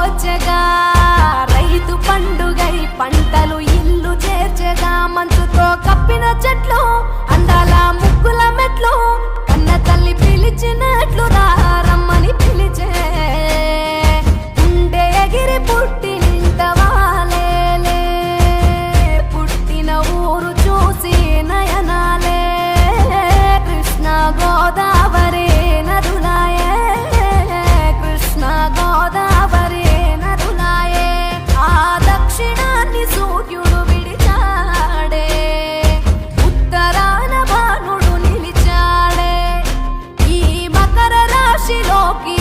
పోచగా రైతు పండుగై పంటలు ఇల్లు చేర్చగా. మంచుతో కప్పిన చెట్లు అందాల ముగ్గుల మెట్లు కన్న తల్లి పిలిచినట్లు దారమ్మని పిలిచే. ఉండే ఎగిరి పుట్టినింత పుట్టిన ఊరు చూసి నయనాలే. కృష్ణ గోదా walking.